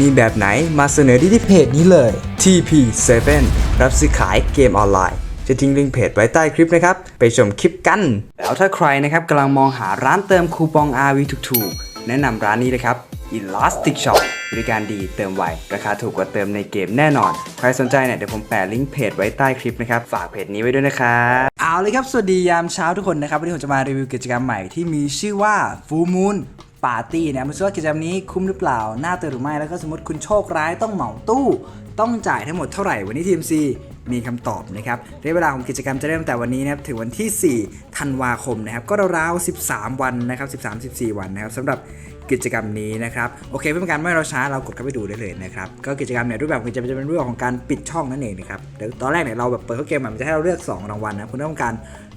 มีแบบไหนมาเสนอที่ที่เพจนี้เลย TP7 รับซื้อขายเกมออนไลน์ จะทิ้งลิงก์เพจไว้ใต้คลิปนะครับ ไปชมคลิปกัน แล้วถ้าใครนะครับกำลังมองหาร้านเติมคูปอง RV ถูกๆ แนะนำร้านนี้เลยครับ Elastic Shop บริการดีเติมไว ราคาถูกกว่าเติมในเกมแน่นอน ใครสนใจเนี่ยเดี๋ยวผมแปะลิงก์เพจไว้ใต้คลิปนะครับ ฝากเพจนี้ไว้ด้วยนะครับเอาเลยครับ สวัสดียามเช้าทุกคนนะครับ วันนี้ผมจะมารีวิวกิจกรรมใหม่ที่มีชื่อว่า Full Moon ปาร์ตี้เนี่ยมันว่ากิจกรรมนี้คุ้มหรือเปล่า น่าเติมหรือไม่ แล้วก็สมมติคุณโชคร้ายต้องเหมาตู้ ต้องจ่ายทั้งหมดเท่าไหร่ วันนี้ทีมซีมีคำตอบนะครับระยะเวลาของกิจกรรมจะเริ่มแต่วันนี้นะครับถึงวันที่ 4 ธันวาคมนะครับ ก็ราวๆ 13 วันนะครับ 13-14 วันนะครับสำหรับ กิจกรรมนี้นะครับโอเคเพื่อเป็นการไม่เราช้าเรากดเข้าไปดูได้เลยนะครับก็กิจกรรมเนี่ยรูปแบบของกิจะเป็นรูปแบบของการปิดช่องนั่นเองนะครับเดี๋ยวตอนแรกเนี่ยเราแบบเปิดเข้าเกมมันจะให้เราเลือก 2 รางวัลนะคุณต้องการ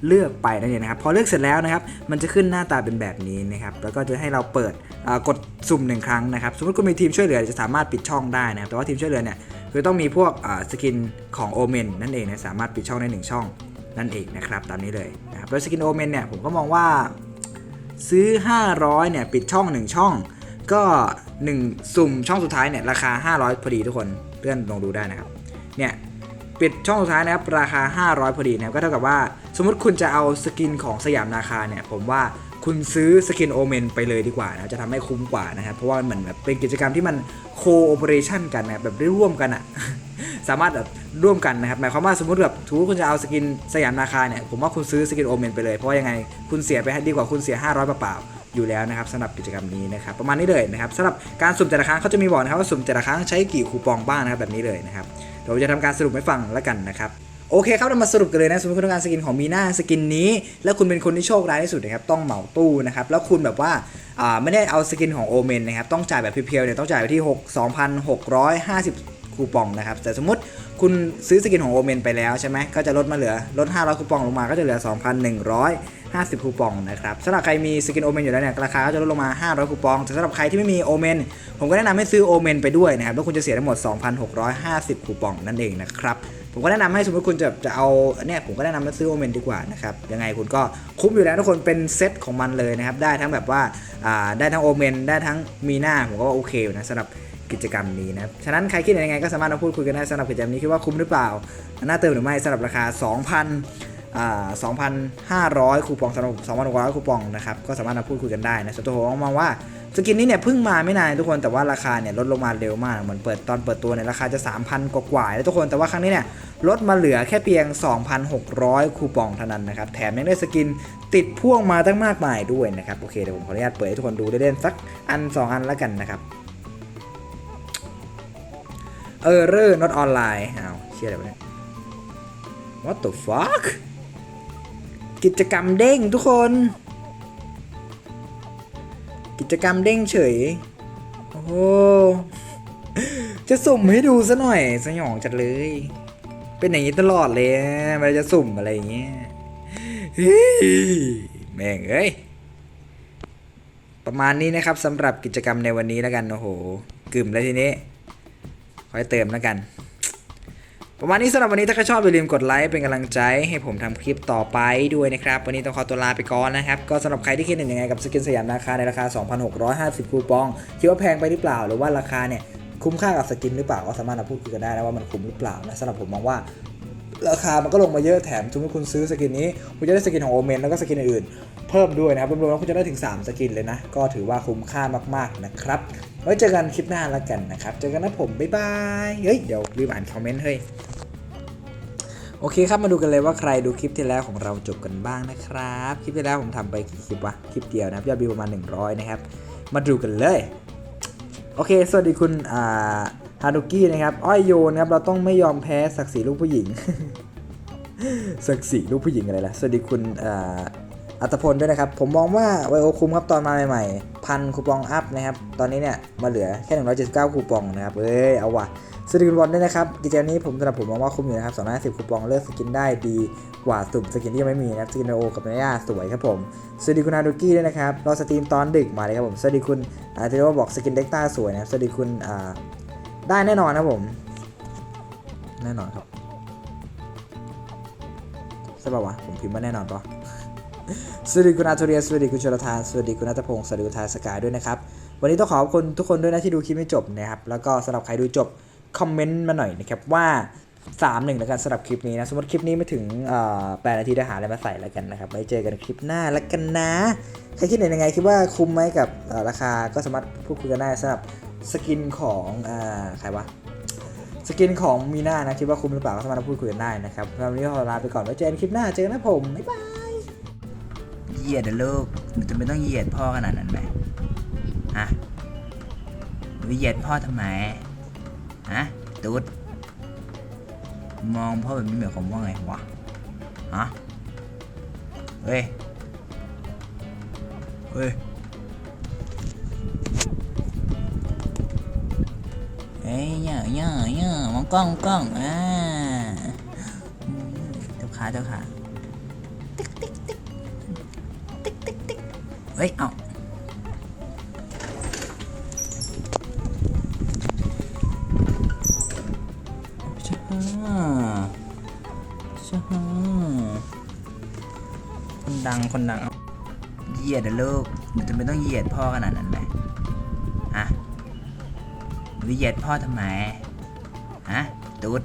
เลือกไปนั่นเองนะครับพอเลือกเสร็จแล้วนะครับมันจะขึ้นหน้าตาเป็นแบบนี้นะครับแล้วก็จะให้เราเปิดกดสุ่มหนึ่งครั้งนะครับสมมติคุณมีทีมช่วยเหลือจะสามารถปิดช่องได้นะครับแต่ว่าทีมช่วยเหลือเนี่ยคือต้องมีพวกสกินของโอเมนนั่นเองนะสามารถปิดช่องได้หนึ่งช่องนั่นเองนะครับตามนี้เลยนะครับโดยสกินโอเมนเนี่ยผมก็มองว่า ซื้อ 500เนี่ยปิดช่อง 1 ช่อง ก็ 1 สุ่มช่องสุดท้ายเนี่ยราคา 500 พอดีทุกคนเพื่อนลองดูได้นะครับเนี่ยปิดช่องสุดท้ายนะครับราคา 500 พอดีนะครับก็เท่ากับว่า สมมติคุณจะเอาสกินของสยามนาคาเนี่ยผมว่าคุณซื้อสกินโอเมนไปเลยดีกว่านะจะทำให้คุ้มกว่านะครับเพราะว่ามันเหมือนแบบเป็นกิจกรรมที่มันโคโอเปอเรชันกันนะแบบได้ร่วมกันอะ สามารถแบบร่วมกันนะครับหมายความว่าสมมติแบบถูกคุณจะเอาสกินสยามนาคาเนี่ยผมว่าคุณซื้อสกินโอเมนไปเลย เพราะว่ายังไงคุณเสียไปดีกว่าคุณเสีย 500เปล่าๆอยู่แล้วนะครับสำหรับกิจกรรมนี้นะครับประมาณนี้เลยนะครับสำหรับการสุ่มแต่ละครั้งเขาจะมีบอกนะครับว่าสุ่มแต่ละครั้งใช้กี่คูปองบ้างนะครับแบบนี้เลยนะครับเดี๋ยวจะทำการสรุปให้ฟังแล้วกันนะครับโอเคครับเรามาสรุปกันเลยนะสมมติคุณต้องการสกินของมีหน้าสกินนี้ แล้วคุณเป็นคนที่โชคร้ายที่สุดนะครับต้องเหมาตู้นะครับแล้วคุณแบบว่าอ่าไม่ได้เอาสกินของโอเมนนะครับต้องจ่ายแบบเพียวๆเนี่ยต้องจ่ายไปที่ 6 2,650 คูปองนะครับ แต่สมมติคุณซื้อสกินของโอเมนไปแล้วใช่ไหมก็จะลดมาเหลือลด 500 คูปองลงมาก็จะเหลือ 2,150 คูปองนะครับสำหรับใครมีสกินโอเมนอยู่แล้วเนี่ยราคาก็จะลดลงมา 500 คูปองแต่สำหรับใครที่ไม่มีโอเมนผมก็แนะนำให้ซื้อโอเมนไปด้วยนะครับแล้วคุณจะเสียทั้งหมด 2,650 คูปองนั่นเองนะครับผมก็แนะนำให้สมมติคุณจะจะเอาเนี่ยผมก็แนะนำให้ซื้อโอเมนดีกว่านะครับยังไงคุณก็คุ้มอยู่แล้วทุกคนเป็นเซตของมันเลยนะครับได้ทั้งแบบว่าอ่าได้ทั้งโอเมนได้ทั้งมีหน้าผมก็ว่าโอเคอยู่นะสำหรับ กิจกรรมนี้นะครับ ฉะนั้นใครคิดยังไงก็สามารถมาพูดคุยกันได้สำหรับกิจกรรมนี้คิดว่าคุ้มหรือเปล่า น่าเติมหรือไม่สำหรับราคา 2,000อ่า2,500 คูปองสำหรับ2,600คูปองนะครับ ก็สามารถมาพูดคุยกันได้นะส่วนตัวผมมองว่าสกินนี้เนี่ยเพิ่งมาไม่นานทุกคนแต่ว่าราคาเนี่ยลดลงมาเร็วมากเหมือนเปิดตอนเปิดตัวเนี่ยราคาจะ 3,000 กว่าๆแล้วทุกคนแต่ว่าครั้งนี้เนี่ยลดมาเหลือแค่เพียง 2,600 คูปองเท่านั้นนะครับ แถมยังได้สกินติดพ่วงมาตั้งมากมายด้วยนะครับ โอเคเดี๋ยวผมขออนุญาตเปิดให้ทุกคนดูเล่นสักอัน 2 อันแล้วกันนะครับ เออเรอร์ not online อ้าวเชี่ยอะไรวะเนี่ย what the fuck กิจกรรมเด้งทุกคน กิจกรรมเด้งเฉย โอ้โหจะสุ่มให้ดูซะหน่อย สยองจัดเลย เป็นอย่างนี้ตลอดเลยมันจะสุ่มอะไรอย่างเงี้ยเฮ้ยแม่งเอ้ย ประมาณนี้นะครับสำหรับกิจกรรมในวันนี้แล้วกัน โอ้โห กึ่มแล้วทีนี้ ค่อยเติมแล้วกัน ประมาณนี้สำหรับวันนี้ถ้าใครชอบอย่าลืมกดไลค์เป็นกำลังใจให้ผมทำคลิปต่อไปด้วยนะครับ วันนี้ต้องขอตัวลาไปก่อนนะครับ ก็สำหรับใครที่คิดเห็นยังไงกับสกินสยามราคาในราคา 2,650 คูปอง คิดว่าแพงไปหรือเปล่า หรือว่าราคาเนี่ยคุ้มค่ากับสกินหรือเปล่าก็สามารถมาพูดคุยกันได้นะว่ามันคุ้มหรือเปล่านะสำหรับผมมองว่า ราคามันก็ลงมาเยอะแถมสมมติคุณซื้อสกินนี้ คุณจะได้สกินของโอเมนแล้วก็สกินอื่นๆเพิ่มด้วยนะครับรวมๆแล้วคุณจะได้ถึง 3 สกินเลยนะ ก็ถือว่าคุ้มค่ามากๆนะครับไว้เจอกันคลิปหน้าแล้วกันนะครับ เจอกันนะผม บ๊ายบาย เฮ้ย เดี๋ยวรีบอ่านคอมเมนต์เฮ้ย โอเคครับ มาดูกันเลยว่าใครดูคลิปที่แล้วของเราจบกันบ้างนะครับ คลิปที่แล้วผมทำไปกี่คลิปวะ คลิปเดียวนะครับยอดวิวประมาณ 100 นะครับ มาดูกันเลย โอเค สวัสดีคุณอ่า ฮารุกี้นะครับอ้อยโยนครับเราต้องไม่ยอมแพ้ศักดิ์ศรีลูกผู้หญิงศักดิ์ศรีลูกผู้หญิงอะไรล่ะสวัสดีคุณอัตพลด้วยนะครับ ผมมองว่าไวโอคุมครับตอนมาใหม่ๆพันคูปองอัพนะครับ ตอนนี้เนี่ยมาเหลือแค่ 179 คูปองนะครับ เอ้ย เอาว่ะสวัสดีคุณบอลด้วยนะครับ กิจกรรมนี้ผมสำหรับผมมองว่าคุ้มอยู่นะครับ250 คูปองเลือกสกินได้ดีกว่าสุ่มสกินที่ยังไม่มีนะครับ สกินโอกับเนย่าสวยครับผม สวัสดีคุณอาดูกี้ด้วยนะครับรอสตรีมตอนดึกมาเลยครับผม สวัสดีคุณอาที่เรียกว่าบอกสกินเด็กต้าสวยนะครับ สวัสดีคุณอ่า ได้แน่นอนนะผม แน่นอนครับใช่ป่าวะผมพิมพ์ว่าแน่นอนปะสวัสดีคุณอาทเรียสวัสดีคุณชลทานสวัสดีคุณนัทพงศ์สวัสดีคุณทายสกายด้วยนะครับ วันนี้ต้องขอบคุณทุกคนด้วยนะที่ดูคลิปไม่จบนะครับ แล้วก็สำหรับใครดูจบ คอมเมนต์มาหน่อยนะครับว่า3 1แล้วกันสำหรับคลิปนี้นะ สมมติคลิปนี้ไม่ถึงเอ่อ8นาทีได้หาอะไรมาใส่แล้วกันนะครับไว้เจอกันคลิปหน้าแล้วกันนะ ใครคิดเห็นยังไงคิดว่าคุ้มไหมกับราคาก็สามารถพูดคุยกันได้สำหรับ สกินของอ่าใครวะสกินของมีน่านะคิดว่าคุ้มหรือเปล่าก็สามารถพูดคุยกันได้นะครับวันนี้ขอลาไปก่อนไว้เจอกันคลิปหน้าเจอกันนะผมบ๊ายบายเหยียดนะลูกจะไม่ต้องเหยียดพ่อขนาดนั้นไหมฮะหนูเหยียดพ่อทำไมฮะตุ๊ดมองพ่อแบบนี้หมายความว่าไงวะฮะเฮ้ยเฮ้ย เอ้ยย่าย่าย่ามองกล้องกล้องอ่าเจ้าขาเจ้าขาเฮ้ยเอาช้าช้าคนดังคนดังเหยียดนะลูกหนูจะไม่ต้องเหยียดพ่อขนาดนั้นไหม หนูเยียดพ่อทำไมฮะตุ๊ด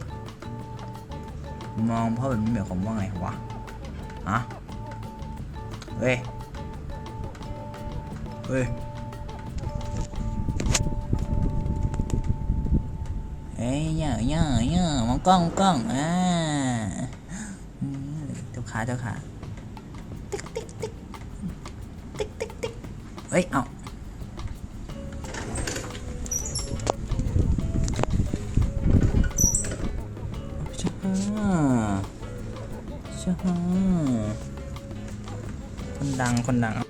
มองพ่อแบบนี้หมายความว่าไงวะฮะเฮ้ยเฮ้ยเอ้ยย่าย่าย่ามองกล้องมองกล้องอ่าอืมเจ้าขาเจ้าขาติ๊กติ๊กติ๊กติ๊กติ๊กติ๊กเฮ้ยเอา ช้าคนดังคนดัง